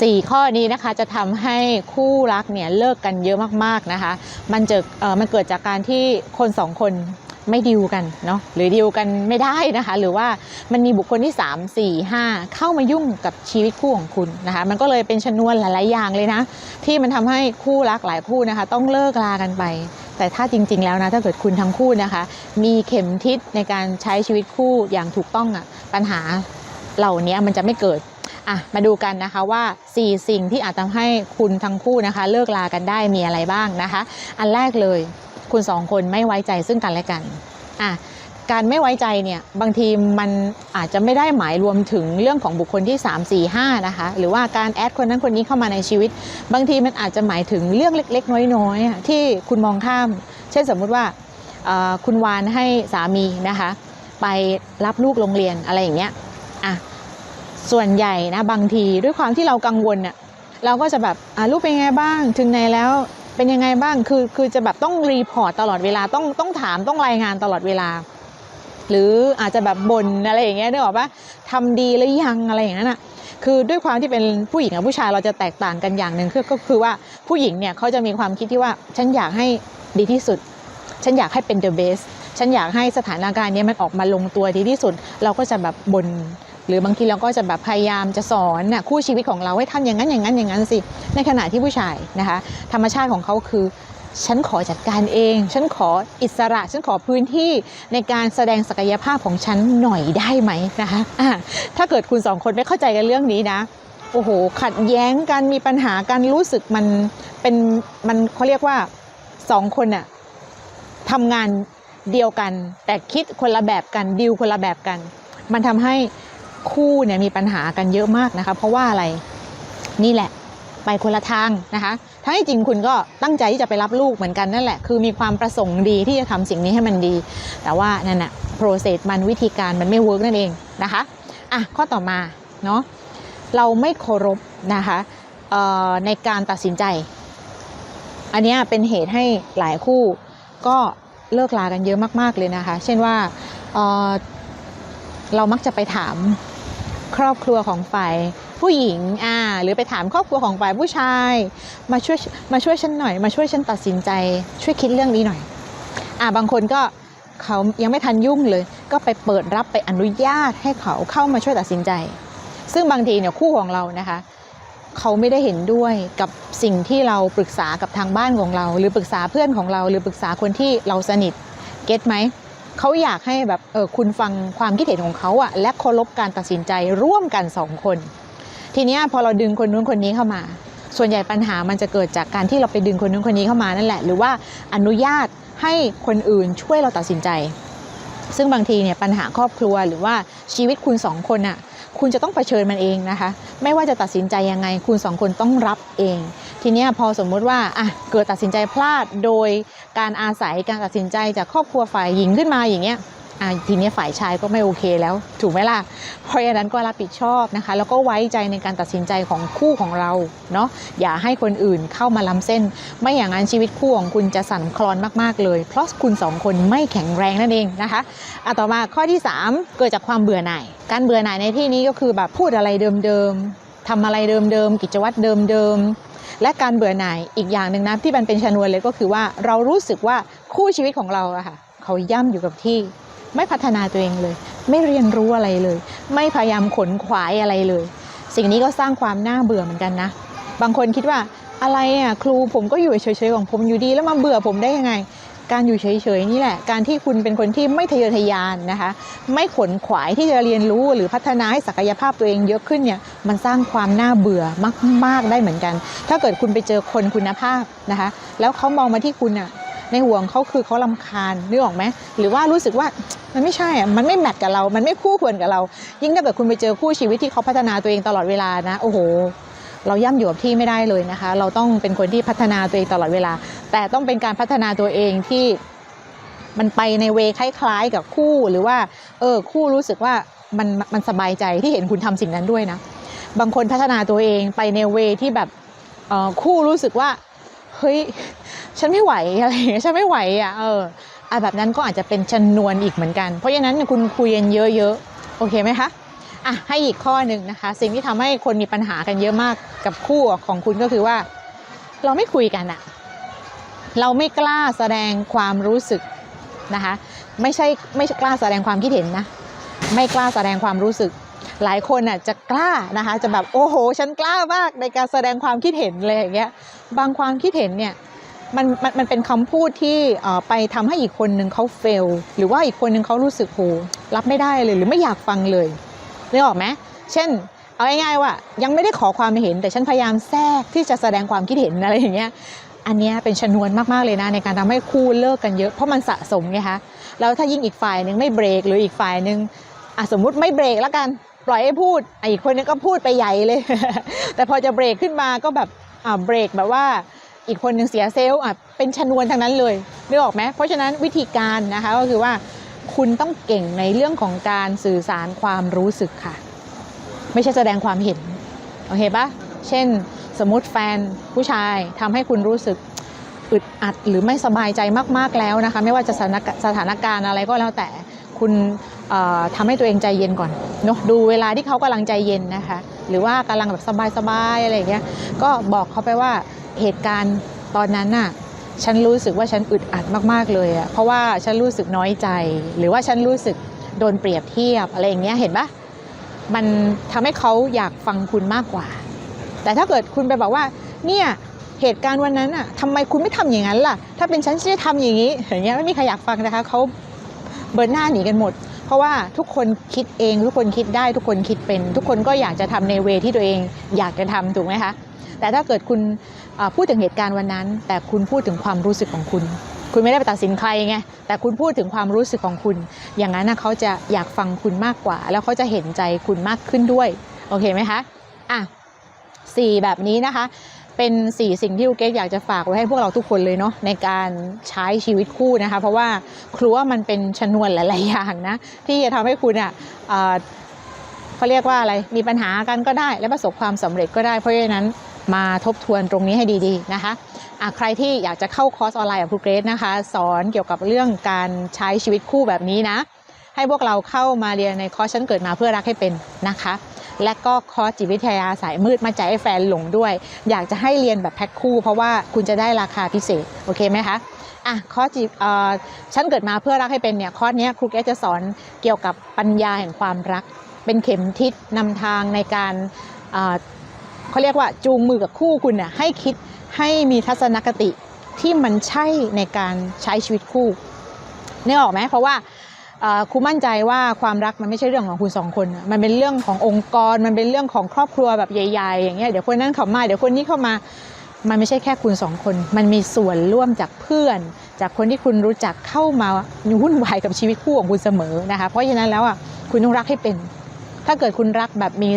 สี่ข้อนี้นะคะจะทำให้คู่รักเนี่ยเลิกกันเยอะมากๆนะคะ มันจะเอ่อมันเกิดจากการที่คนสองคนไม่ดิวกันเนาะหรือดิวกันไม่ได้นะคะ หรือว่ามันมีบุคคลที่ 3 4 5 เข้ามายุ่งกับชีวิตคู่ของคุณนะคะ มันก็เลยเป็นชนวนหลาย ๆ อย่างเลยนะ ที่มันทำให้คู่รักหลายคู่นะคะ ต้องเลิกลากันไป แต่ถ้าจริง ๆ แล้วนะ ถ้าเกิดคุณทั้งคู่นะคะ มีเข็มทิศในการใช้ชีวิตคู่อย่างถูกต้องอะปัญหาเหล่านี้มันจะไม่เกิด อะมาดูกันนะคะว่า 4 สิ่งที่อาจทำให้คุณทั้งคู่นะคะ เลิกลากันได้มีอะไรบ้างนะคะ อันแรกเลยคุณสองคนไม่ไว้ใจซึ่งกันและกันอะการไม่ไว้ใจเนี่ยบางทีมันอาจจะไม่ได้หมายรวมถึงเรื่องของบุคคลที่ 3 4 5นะคะหรือว่าการแอดคนนั้นคนนี้เข้ามาในชีวิต บางทีมันอาจจะหมายถึงเรื่องเล็ก ๆ น้อยๆที่คุณมองข้าม เช่นสมมุติว่าคุณวานให้สามีนะคะ ไปรับลูกโรงเรียนอะไรอย่างเงี้ยอะ ส่วนใหญ่นะบางทีด้วยความที่เรากังวลน่ะเราก็จะแบบอะลูกเป็นไงบ้าง ถึงไหนแล้วเป็นยังไงบ้างคือคือจะแบบต้องรีพอร์ตตลอดเวลาต้องต้องถามต้องรายงานตลอดเวลา หรืออาจจะแบบบ่นอะไรอย่างเงี้ยนึกออกปะทำดีหรือยังอะไรอย่างนั้นอะคือด้วยความที่เป็นผู้หญิงกับผู้ชายเราจะแตกต่างกันอย่างหนึ่งคือก็คือว่าผู้หญิงเนี่ยเขาจะมีความคิดที่ว่าฉันอยากให้ดีที่สุด ฉันอยากให้เป็น the best ฉันอยากให้สถานการณ์เนี้ยมันออกมาลงตัวดีที่สุด เราก็จะแบบบน่น หรือบางทีเราก็จะแบบพยายามจะสอนน่ะคู่ชีวิตของเราให้ทำอย่างนั้นอย่างนั้นอย่างนั้นสิ ในขณะที่ผู้ชายนะคะ ธรรมชาติของเขาคือ ฉันขอจัดการเอง ฉันขออิสระ ฉันขอพื้นที่ในการแสดงศักยภาพของฉันหน่อยได้ไหมนะคะะถ้าเกิดคุณสองคนไม่เข้าใจกันเรื่องนี้นะโอ้โห ขัดแย้งกันมีปัญหากันรู้สึกมันเป็นมันเขาเรียกว่าสองคนน่ะทำงานเดียวกัน แต่คิดคนละแบบกันดิวคนละแบบกัน มันทำให้ คู่เนี่ยมีปัญหากันเยอะมากนะคะ เพราะว่าอะไรนี่แหละ ไปคนละทางนะคะทั้งที่จริงคุณก็ตั้งใจที่จะไปรับลูกเหมือนกันนั่นแหละ คือมีความประสงค์ดีที่จะทำสิ่งนี้ให้มันดี แต่ว่านั่นน่ะโปรเซสมันวิธีการมันไม่เวิร์กนั่นเองนะคะอะข้อต่อมาเนาะเราไม่เคารพนะคะในการตัดสินใจ อันนี้เป็นเหตุให้หลายคู่ก็เลิกลากันเยอะมาก ๆ เลยนะคะ เช่นว่าเรามักจะไปถาม ครอบครัวของฝ่ายผู้หญิงอ่าหรือไปถามครอบครัวของฝ่ายผู้ชาย มาช่วยมาช่วยฉันหน่อย มาช่วยฉันตัดสินใจ ช่วยคิดเรื่องนี้หน่อยอ่าบางคนก็เขายังไม่ทันยุ่งเลย ก็ไปเปิดรับไปอนุญาตให้เขาเข้ามาช่วยตัดสินใจ ซึ่งบางทีเนี่ยคู่ของเรานะคะเขาไม่ได้เห็นด้วยกับสิ่งที่เราปรึกษากับทางบ้านของเรา หรือปรึกษาเพื่อนของเรา หรือปรึกษาคนที่เราสนิทเก็ตไหม เขาอยากให้แบบเออคุณฟังความคิดเห็นของเขาอะและเคารพการตัดสินใจร่วมกันสองคน ทีนี้พอเราดึงคนนู้นคนนี้เข้ามา ส่วนใหญ่ปัญหามันจะเกิดจากการที่เราไปดึงคนนู้นคนนี้เข้ามานั่นแหละ หรือว่าอนุญาตให้คนอื่นช่วยเราตัดสินใจ ซึ่งบางทีเนี่ยปัญหาครอบครัวหรือว่าชีวิตคุณสองคนอะคุณจะต้องเผชิญมันเองนะคะ ไม่ว่าจะตัดสินใจยังไง คุณสองคนต้องรับเอง ทีนี้พอสมมุติว่าอะเกิดตัดสินใจพลาดโดย การอาศัยการตัดสินใจจากครอบครัวฝ่ายหญิงขึ้นมาอย่างเงี้ยทีนี้ฝ่ายชายก็ไม่โอเคแล้ว ถูกไหมล่ะ เพราะฉะนั้นก็รับผิดชอบนะคะ แล้วก็ไว้ใจในการตัดสินใจของคู่ของเราเนาะอย่าให้คนอื่นเข้ามาล้ำเส้น ไม่อย่างนั้นชีวิตคู่ของคุณจะสั่นคลอนมากๆเลย เพราะคุณสองคนไม่แข็งแรงนั่นเองนะคะอะต่อมาข้อที่ 3 เกิดจากความเบื่อหน่าย การเบื่อหน่ายในที่นี้ก็คือแบบพูดอะไรเดิมๆทำอะไรเดิมๆกิจวัตรเดิมๆ และการเบื่อหน่ายอีกอย่างหนึ่งนะที่มันเป็นชนวนเลยก็คือว่าเรารู้สึกว่าคู่ชีวิตของเราอะค่ะเขาย่ำอยู่กับที่ ไม่พัฒนาตัวเองเลย ไม่เรียนรู้อะไรเลย ไม่พยายามขนขวายอะไรเลย สิ่งนี้ก็สร้างความน่าเบื่อเหมือนกันนะ บางคนคิดว่าอะไรอะครูผมก็อยู่เฉยๆของผมอยู่ดีแล้วมาเบื่อผมได้ยังไง การอยู่เฉยๆนี่แหละ การที่คุณเป็นคนที่ไม่ทะเยอทะยานนะคะ ไม่ขนขวายที่จะเรียนรู้หรือพัฒนาให้ศักยภาพตัวเองเยอะขึ้นเนี่ย มันสร้างความน่าเบื่อมากๆได้เหมือนกัน ถ้าเกิดคุณไปเจอคนคุณภาพนะคะ แล้วเขามองมาที่คุณอะในห่วงเขาคือเขาลำคาญนึกออกไหมหรือว่ารู้สึกว่ามันไม่ใช่อะมันไม่แมทกับเรา มันไม่คู่ควรกับเรา ยิ่งถ้าเกิดคุณไปเจอคู่ชีวิตที่เขาพัฒนาตัวเองตลอดเวลานะ โอ้โห เราย่ำอยู่กับที่ไม่ได้เลยนะคะ เราต้องเป็นคนที่พัฒนาตัวเองตลอดเวลา แต่ต้องเป็นการพัฒนาตัวเองที่มันไปในเวคล้ายๆ กับคู่หรือว่าเออคู่รู้สึกว่ามันมันสบายใจที่เห็นคุณทำสิ่งนั้นด้วยนะ บางคนพัฒนาตัวเองไปในเวที่แบบเออคู่รู้สึกว่าเฮ้ยฉันไม่ไหวอะไรฉันไม่ไหวอะเอออะแบบนั้นก็อาจจะเป็นชนวนอีกเหมือนกัน เพราะฉะนั้นคุณคุยกันเยอะๆโอเคไหมคะ อะให้อีกข้อหนึ่งนะคะ สิ่งที่ทำให้คนมีปัญหากันเยอะมากกับคู่ของคุณก็คือว่า เราไม่คุยกันอะเราไม่กล้าแสดงความรู้สึกนะคะ ไม่ใช่ไม่กล้าแสดงความคิดเห็นนะ ไม่กล้าแสดงความรู้สึก หลายคนอะจะกล้านะคะ จะแบบโอ้โห ฉันกล้ามากในการแสดงความคิดเห็นเลยอย่างเงี้ยบางความคิดเห็นเนี่ยมันมันมันเป็นคำพูดที่ไปทำให้อีกคนหนึ่งเขาเฟล หรือว่าอีกคนหนึ่งเขารู้สึกโหรับไม่ได้เลยหรือไม่อยากฟังเลย นึกออกไหมเช่น เอาง่ายๆว่ายังไม่ได้ขอความเห็น แต่ฉันพยายามแทรกที่จะแสดงความคิดเห็นอะไรอย่างเงี้ยอันเนี้ยเป็นชนวนมากๆเลยนะในการทำให้คู่เลิกกันเยอะเพราะมันสะสมไงคะแล้วถ้ายิ่งอีกฝ่ายหนึ่งไม่เบรกหรืออีกฝ่ายหนึ่งอะสมมุติไม่เบรกแล้วกันปล่อยให้พูดอีกคนนึงก็พูดไปใหญ่เลย แต่พอจะเบรกขึ้นมาก็แบบอ่าเบรกแบบว่าอีกคนหนึ่งเสียเซลล์อะเป็นชนวนทางนั้นเลยนึกออกไหมเพราะฉะนั้นวิธีการนะคะก็คือว่า คุณต้องเก่งในเรื่องของการสื่อสารความรู้สึกค่ะ ไม่ใช่แสดงความเห็น โอเคปะเช่น สมมติแฟนผู้ชายทำให้คุณรู้สึกอึดอัดหรือไม่สบายใจมาก ๆ แล้วนะคะ ไม่ว่าจะสถานกสถานการณ์อะไรก็แล้วแต่คุณเอ่อทำให้ตัวเองใจเย็นก่อนเนาะดูเวลาที่เขากำลังใจเย็นนะคะ หรือว่ากำลังแบบสบายๆอะไรอย่างเงี้ยก็บอกเขาไปว่าเหตุการณ์ตอนนั้นน่ะ ฉันรู้สึกว่าฉันอึดอัดมากๆเลยอะเพราะว่าฉันรู้สึกน้อยใจ หรือว่าฉันรู้สึกโดนเปรียบเทียบอะไรอย่างเงี้ยเห็นปะมันทำให้เขาอยากฟังคุณมากกว่า แต่ถ้าเกิดคุณไปบอกว่า เนี่ยเหตุการณ์วันนั้นอะทำไมคุณไม่ทำอย่างนั้นล่ะ ถ้าเป็นฉันจะทำอย่างนี้อย่างเงี้ยไม่มีใครอยากฟังนะคะเขาเบิร์นหน้าหนีกันหมด เพราะว่าทุกคนคิดเอง ทุกคนคิดได้ ทุกคนคิดเป็น ทุกคนก็อยากจะทำในเวที่ตัวเอง อยากจะทำถูกไหมคะ แต่ถ้าเกิดคุณพูดถึงเหตุการณ์วันนั้น แต่คุณพูดถึงความรู้สึกของคุณ คุณไม่ได้ไปตัดสินใครไงแต่คุณพูดถึงความรู้สึกของคุณ อย่างนั้นนะเขาจะอยากฟังคุณมากกว่า แล้วเขาจะเห็นใจคุณมากขึ้นด้วยโอเคไหมคะอะสี่แบบนี้นะคะเป็นสี่สิ่งที่ลูกเกดอยากจะฝากไว้ให้พวกเราทุกคนเลยเนาะในการใช้ชีวิตคู่นะคะ เพราะว่าครัวามันเป็นชนวนหลาย ๆ อย่างนะ ที่จะทำให้คุณอะเอ่อเขาเรียกว่าอะไรมีปัญหากันก็ได้ และประสบความสำเร็จก็ได้เพราะฉะนั้น มาทบทวนตรงนี้ให้ดีๆนะคะะใครที่อยากจะเข้าคอร์สออนไลน์กับครูเกรซนะคะ สอนเกี่ยวกับเรื่องการใช้ชีวิตคู่แบบนี้นะ ให้พวกเราเข้ามาเรียนในคอร์สฉันเกิดมาเพื่อรักให้เป็นนะคะ และก็คอร์สจิตวิทยาสายมืดมาใจให้แฟนหลงด้วย อยากจะให้เรียนแบบแพ็คคู่ เพราะว่าคุณจะได้ราคาพิเศษโอเคไหมคะอะคอร์สจิเอ่อฉันเกิดมาเพื่อรักให้เป็นเนี่ยคอร์สนี้ครูเกรซจะสอนเกี่ยวกับปัญญาแห่งความรัก เป็นเข็มทิศนำทางในการ เขาเรียกว่าจูงมือกับคู่คุณน่ะให้คิดให้มีทัศนคติที่มันใช่ในการใช้ชีวิตคู่นึกออกไหมเพราะว่าครูมั่นใจว่าความรักมันไม่ใช่เรื่องของคุณสองคน มันเป็นเรื่องขององค์กร มันเป็นเรื่องของครอบครัวแบบใหญ่ๆ อย่างเงี้ย เดี๋ยวคนนั้นเข้ามา เดี๋ยวคนนี้เข้ามา มันไม่ใช่แค่คุณสองคน มันมีส่วนร่วมจากเพื่อน จากคนที่คุณรู้จักเข้ามาวุ่นวายกับชีวิตคู่ของคุณเสมอนะคะ เพราะฉะนั้นแล้วอะ คุณต้องรักให้เป็น ถ้าเกิดคุณรักแบบมี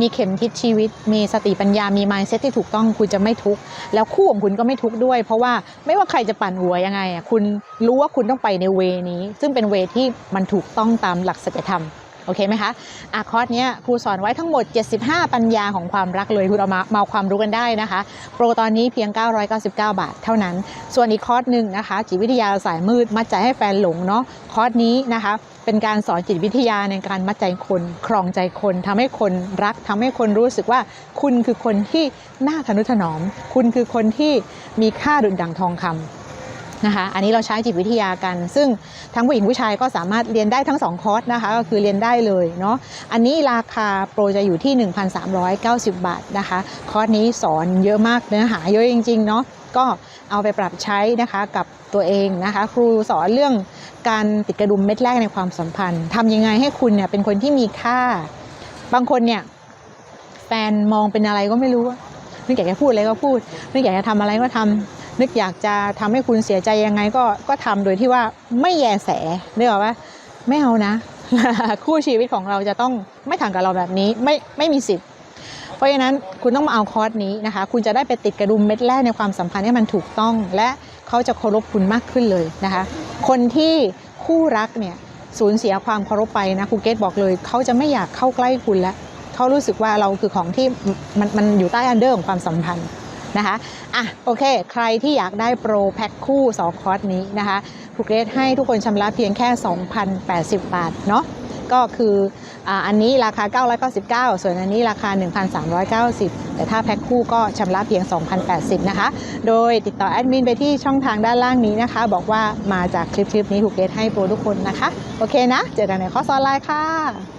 มีเข็มทิศชีวิต มีสติปัญญามี mindset ที่ถูกต้องคุณจะไม่ทุกข์แล้วคู่ของคุณก็ไม่ทุกข์ด้วย เพราะว่าไม่ว่าใครจะปั่นหัวยังไงอะคุณรู้ว่าคุณต้องไปในเวนี้ ซึ่งเป็นเวที่มันถูกต้องตามหลักสัจธรรมโอเคไหมคะอาคอร์สเนี้ยครูสอนไว้ทั้งหมด 75 ปัญญาของความรักเลยคุณเอามามาเอาความรู้กันได้นะคะ โปรตอนนี้เพียง 999 บาทเท่านั้น ส่วนอีกคอร์สหนึ่งนะคะจิตวิทยาสายมืดมัดใจให้แฟนหลงเนาะคอร์สนี้นะคะ เป็นการสอนจิตวิทยาในการมัดใจคนครองใจคนทำให้คนรักทำให้คนรู้สึกว่า คุณคือคนที่น่าทนุถนอม คุณคือคนที่มีค่าดุจดั่งทองคำ นะคะอันนี้เราใช้จิตวิทยากัน ซึ่งทั้งผู้หญิงผู้ชายก็สามารถเรียนได้ทั้ง 2 คอร์สนะคะก็คือเรียนได้เลยเนาะอันนี้ราคาโปรจะอยู่ที่ 1,390 บาทนะคะคอร์สนี้สอนเยอะมากเนื้อหาเยอะจริงๆเนาะก็เอาไปปรับใช้นะคะกับตัวเองนะคะ ครูสอนเรื่องการติดกระดุมเม็ดแรกในความสัมพันธ์ทำยังไงให้คุณเนี่ยเป็นคนที่มีค่า บางคนเนี่ยแฟนมองเป็นอะไรก็ไม่รู้อะนึกอยากจะพูดอะไรก็พูดนึกอยากจะทำอะไรก็ทำ นึกอยากจะทำให้คุณเสียใจยังไงก็ก็ทำโดยที่ว่าไม่แยแสนึกออกปะไม่เอานะ คู่ชีวิตของเราจะต้องไม่ทำกับเราแบบนี้ไม่ไม่มีสิทธิ์ เพราะฉะนั้นคุณต้องมาเอาคอร์สนี้นะคะ คุณจะได้ไปติดกระดุมเม็ดแรกในความสัมพันธ์ให้มันถูกต้อง และเขาจะเคารพคุณมากขึ้นเลยนะคะ คนที่คู่รักเนี่ยสูญเสียความเคารพไปนะครูเกตบอกเลย เขาจะไม่อยากเข้าใกล้คุณแล้วเขารู้สึกว่าเราคือของที่มันมันอยู่ใต้อันเดอร์ของความสัมพันธ์ นะคะอะโอเค ใครที่อยากได้โปรแพ็คคู่ 2 คอร์สนี้นะคะครูเกรดให้ทุกคนชำระเพียงแค่ 2,080 บาทเนาะก็คืออ,อันนี้ราคา 999 ส่วนอันนี้ราคา 1,390 แต่ถ้าแพ็คคู่ก็ชำระเพียง 2,080 นะคะ โดยติดต่อแอดมินไปที่ช่องทางด้านล่างนี้นะคะ บอกว่ามาจากคลิปๆนี้ถูกเกตให้โปรทุกคนนะคะ โอเคนะ เจอกันในคอสออนไลน์ค่ะ